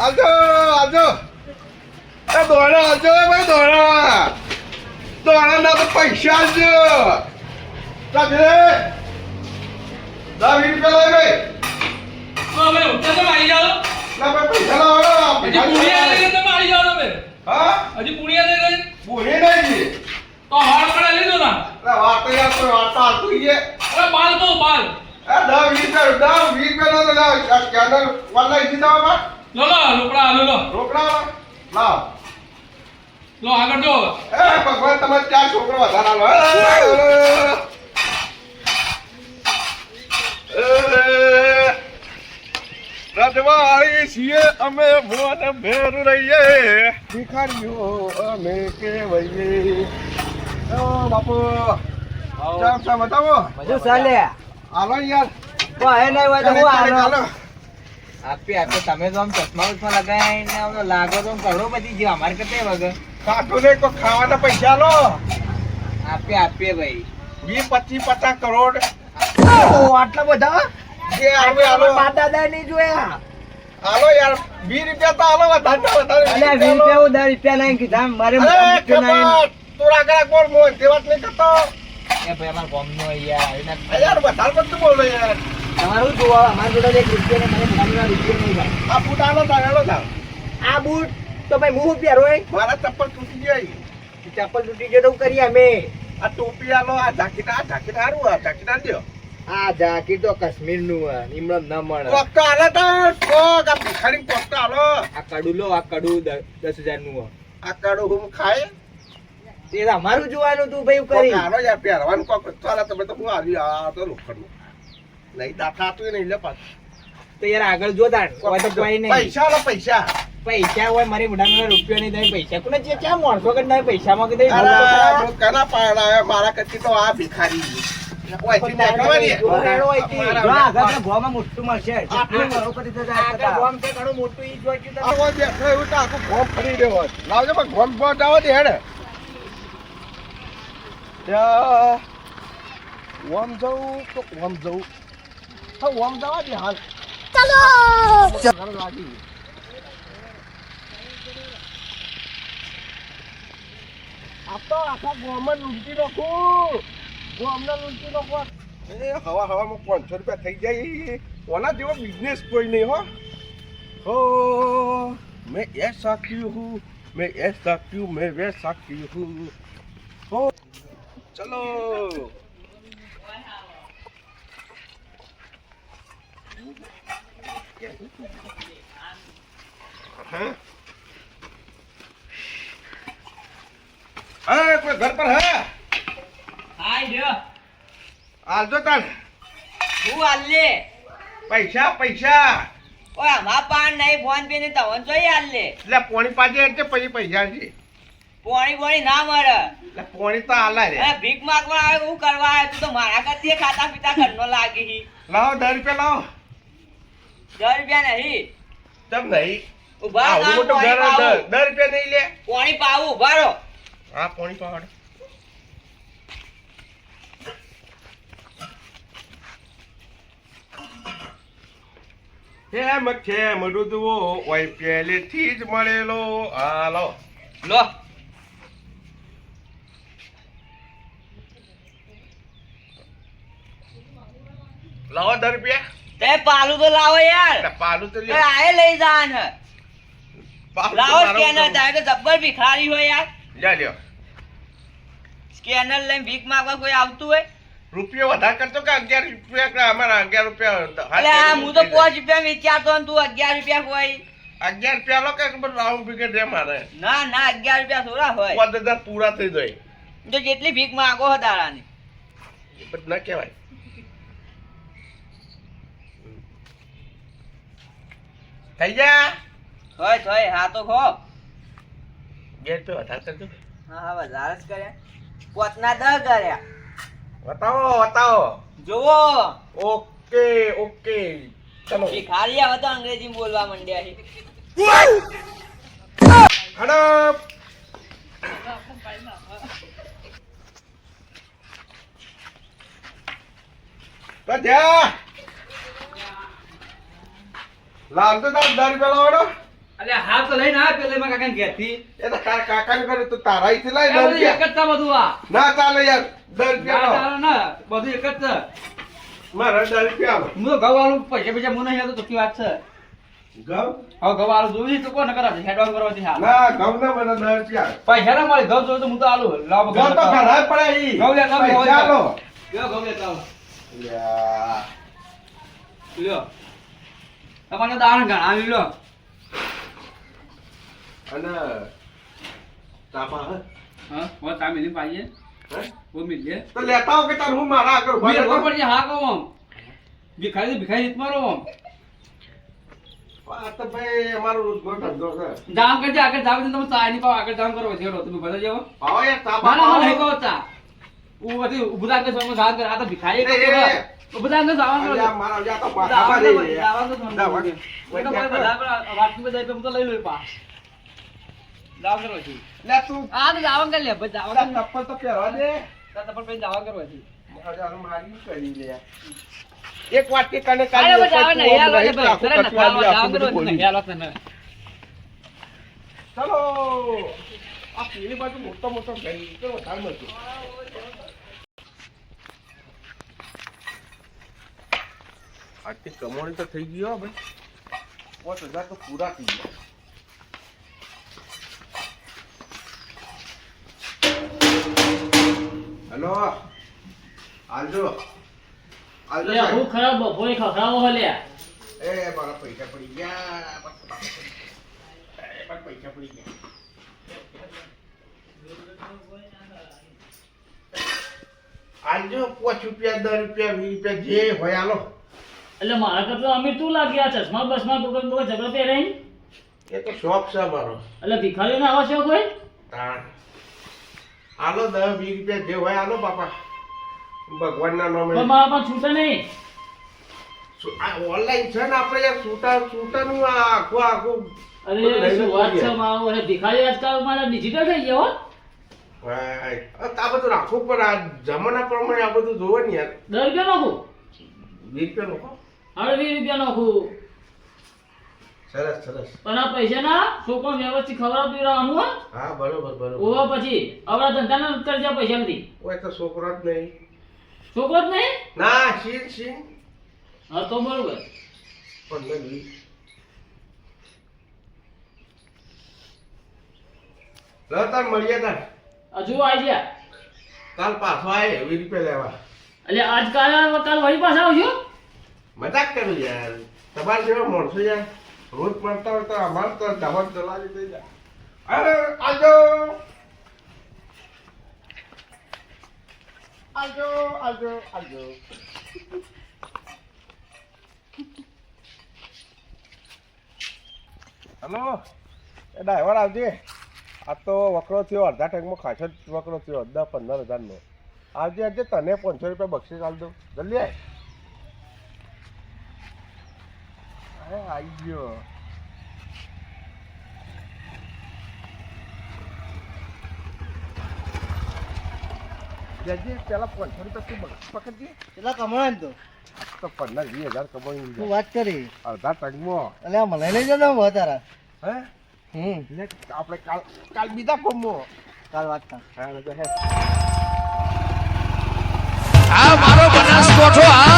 આવજો આવજો. એ દોડા આવજો ભાઈ દોડા. દોડા ના તો પૈસા આવજો ચાલે દસ રૂપિયા લઈ ઉઠતા તમે આવી જાઓ. ના ભાઈ પૈસા લાવો. હજી પુણ્યા લઈને તમે આવી જાઓ તમે. હા? હજી પુણ્યા લઈને? ભૂલી નહીં તો હાડ પડે લીધો ના. અરે વાત યાર કોઈ વાર્તા આવતું છે. અરે બાલ તો બાલ. એ દસ વીસ રૂપિયા દસ વીસ રૂપિયા નો લાવ વાલા દવા માં લો લો રોકડા હાલો લો. રોકડા? લાવ. લો આગળ જો એ ભગવાન તમારે ચાર છોકરો વધારા રજવાળી છીએ અમે મોને ભેર રહીએ. ભિખારીઓ અમે કેવઈએ ઓ બાપુ ચાલ ચાલ બતાવો? બધું ચાલે. હાલો યાર. વાહ એ નહીં હોય તો હું હાલો. આપી આપી. તમે તો આમ ચશ્મા ઉસ્મા લગાવીને આમ લાગો તો કરોડો બધી ગયો અમારે કરતે વગર? કાઠું ને કોઈ ખાવાના પૈસા લો. આપીએ આપીએ ભાઈ. વીસ પચીસ પચાસ કરોડ. આટલા બધા? એ આવે આલો દાદા નહીં જોયા? હાલો યાર વીસ રૂપિયા તો હાલો વધારે વધારે વીસ રૂપિયા હું દસ રૂપિયા નહીં કીધા મારે. તું આગળ બોલ મોય તે વાત નહીં કરતો. એ ભાઈ અમારા ગામનો યાર યાર વધારે પડતું બોલો યાર. તમારું જોવા અમારા જોડે એક રૂપિયા મને આ ફૂટ આલો તાર હેલો તાર. આ બૂટ તો ભાઈ હું પહેરો એ મારા ચપ્પલ તૂટી જાય ચપ્પલ તૂટી ગયો તો હું અમે આ ટોપી આલો આ જાકીટ આ જાકીટ હારું આ જાકીટ આ દ્યો. આ જાકીર તો કાશ્મીરનું નિમણ ન મળે. કોક તો તાર કોક આ ભિખારી કોક તો આ કડું લો આ કડું દ- દસ હજારનું આ હું ખાય? તે અમારું જોવાનું તું ભાઈ કરી હાલો યાર પહેરવાનું કોક. ચાલે તમે તો હું આવી આ તો નહીં દાખલા તું નહીં લે પાછું. તો યાર આગળ જો તાણ હોય તો કોઈ નહીં. પૈસા આલો પૈસા. પૈસા હોય મારી મોઢામાં રૂપિયો નહીં થાય પૈસા. કોને જે ક્યાં માણસો કે નહીં પૈસામાં કે દઈ કના પાડા મારા કરતી તો આ ભિખારી મોટું મળશે. આટલું જેટલું બરોબર રીતે જાય આગળ ગોમ છે ઘણું મોટું ઈ જોઈ ગયું આ કોઈ બેઠો તો આખું ગોમ ફરી રહ્યો લાવજો પણ ગોમ પહોંચાડો દે હેડે. ત્યાં ઓમ જવું તો ઓમ જવું. હા ઓમ જવા દે હાલ. चलो આપ તો આખા ગોમાં લૂંટી નાખું ગોમને લૂંટી નાખો એ હવા હવામાં પાંચસો રૂપિયા થઈ જાય ઓના જેવો બિઝનેસ કોઈ નહીં હો હો મેં એસા ક્યુ હું મેં એસા ક્યુ મેં વૈસા ક્યુ હું હો ચલો કોઈ ઘર પર હા? આલજો તાન હું પૈસા પૈસા. આમાં પાન નહીં ફોન પે ને તવન જોઈ આલે એટલે પોણી પાજે એટલે પછી પૈસા છે. પોણી પોણી ના મળે. એટલે પોણી તો આલે રે. ભીખ માગવા આવ્યો હું કરવા તું તો મારા કરતી ખાતા પીતા ઘરનો લાગી. લાવો દર રૂપિયા લાવો. દસ રૂપિયા નહીં. તમ નહીં. ઊભા આવડું મોટું ઘર દસ રૂપિયા નહીં લે. પોણી પાવું ઊભા રહો. હા પોણી પાવડ. હેમ છે રુદવો ઓય પહેલેથી જ મળેલો. હાલો લો. લાવો દસ રૂપિયા. તે પાલું તો લાવો યાર. પાલુ તો લ્યો. આએ લઈ જાન લાવો સ્કેનર તારે તો જબ્બર ભિખારી હોય યાર. લે લ્યો. સ્કેનર લઈને ભીખ માંગવા કોઈ આવતું હોય? રૂપિયો વધારે કરતો કે અગિયાર રૂપિયા? અમારા અગિયાર રૂપિયા એટલે આ હું તો પાંચ રૂપિયા વિચારતો તું અગિયાર રૂપિયા હોય. અગિયાર રૂપિયા લો કે રાઉન્ડ ફિગર રે મારે. ના ના અગિયાર રૂપિયા થોડા હોય. પાંચ હજાર પૂરા થઈ જાય. તો જેટલી ભીખ માંગો હો દાડાની એ બધું ના કહેવાય. થઈ જા હોય થોય હા તો ખો બે રૂપિયા વધારે કરજો હા હા વધારે જ કર્યા. પોતના દહ કર્યા. બતાવો બતાવો. જોવો ઓકે ઓકે. ચલો. શીખાડ્યા હતા અંગ્રેજી બોલવા માંડ્યા છે. હડપ. તો જા. લાલ તો તાર દસ પેલા વાળો અલ્યા હા તો લઈને આ પેલે માં કાકા ઘેતી એ તો કા- કાકાને કરે તો તારા ઈથી લઈ બધું એક. જ તા બધું આ. ના ચાલે યાર દસ ના રૂપિયા લો. ચાલે ના બધું એક જ છે. મારા દસ રૂપિયા આલો. હું તો ઘઉં વાળું પૈસા પૈસા મને તો ચોખ્ખી વાત છે? ગવ હા ગવ વાળું જોયું તો કોને કરાવશે? હેડવાન કરવાથી હા ના ગવ ના મને દર રૂપિયા પૈસા ના મળે ગવ જોઈ તો હું તો આલુ. લાવ ગવ તો ખરાબ પડે ઈ. ગવ લે, ગવ ચાલો ગવ ગવ લે. ચાલો લ્યા. લ્યો. તમારે દાણ ઘણા લીલો અને તાપા હે? હા હું તા મિલી પાઈએ હે? હું મિલીએ તો લેતા હો કે તાર હું મારા આગળ ઊભા રહેતો. ઉપર હા કહો આમ ભિખારી ભિખારી રીત મારો આમ આ તો ભાઈ અમારો રોજનો ધંધો છે. જામ કરજે આગળ તો તમે ચા ની પાવ આગળ જામ કરો છેડો તમે બધા જાવ આવો યાર તાપા ના ના આવો. કહો ચા ઉભું આ તો ભિખારી જવાનું વાત- લે તું ચપ્પલ તો પહેરવા દે. અલ્યા, મારી કરી લે. એક વાટકી કને કાઢી ઉપર તું આમ રહી તો આખું કટવાલી આખું બધું બોલી. ચલો. આ પેલી બાજુ મોટો મોટો ગઈ. તો વધારે મળશે. આટલી કમાણી તો થઈ ગયો ભાઈ. પાંચ હજાર તો પૂરા થઈ ગયા. હેલો આલજો. આલજો. હું ખરાબ બપોરે ખખડાવો હો એ મારા પૈસા પડી ગયા. પૈસા પડી ગયા. આલજો પાંચ રૂપિયા દસ રૂપિયા વીસ રૂપિયા જે હોય આલો. એટલે મારા કરતા અમે તું લાગી આ ચશ્મા બસમા કોઈ કોઈ ઝઘડો પહેરાઈ એ તો શોખ છે મારો એટલે ભિખારીઓને આવા છે કોઈ? આલો દસ વીસ રૂપિયા જે હોય આલો બાપા. ભગવાનના નામે. મારા પણ છૂટે નહીં. આ ઓનલાઈન છે ને આપણે યાર છૂટા છૂટાનું આ આખું આખું અરે શું વાત. છે મારો? અરે ભિખારી આજકાલ મારા ડિજિટલ થઈ ગયા હો. આ બધું રાખવું પણ આ જમાના પ્રમાણે આ બધું જોવે ને યાર. દસ રૂપિયા નાખું? વીસ રૂપિયા લોકો હવે વીસ રૂપિયા નાખું. સરસ સરસ. પણ આ પૈસા ના છોકરો વ્યવસ્થિત ખવડાવ પીવડાવવાનું હો? બરોબર બરોબર. ઓવા પછી આવડા ધંધાના કરજા પૈસા નથી. ઓય તો છોકરો જ નહીં. છોકરો જ નહીં? ના સીન સીન હા તો બરોબર. પણ નહીં લો તાર મળીએ તાર હજુ આવી ગયા કાલ પાછો આવે એવી રૂપિયા લેવા. એટલે આજ કાલ વળી પાછા આવજો? મજાક કરું યાર. તમારા જેવા માણસો યાર, રોજ મળતા હોય તો અમારે તો ધવન ચલાવી દઈ જાય અરે, આજો. આજો આજો આજો. હલો? એ ડ્રાઈવર આવજે. આ તો વકરો થયો, અડધા ટેન્કમાં ખાસો વકરો થયો દસ પંદર હજારનો. આવજે આવજે, તને પાંચસો રૂપિયા બક્ષીસ આલ દઉં. જલ્દી આય. અરે આવી ગયો. જજે પેલા પાંચસો રૂપિયા તું પકડજે. કેટલા કમાય તો. તો પંદર વીસ હજાર કમાઈ તું વાત કરી. અડધા ટંગમાં. એટલે આ મને લઈ જતો હું તારા હે? હમ. આપણે કાલ કાલ બીજા કોમમાં. કાલ વાત કર. હા તો હે. આ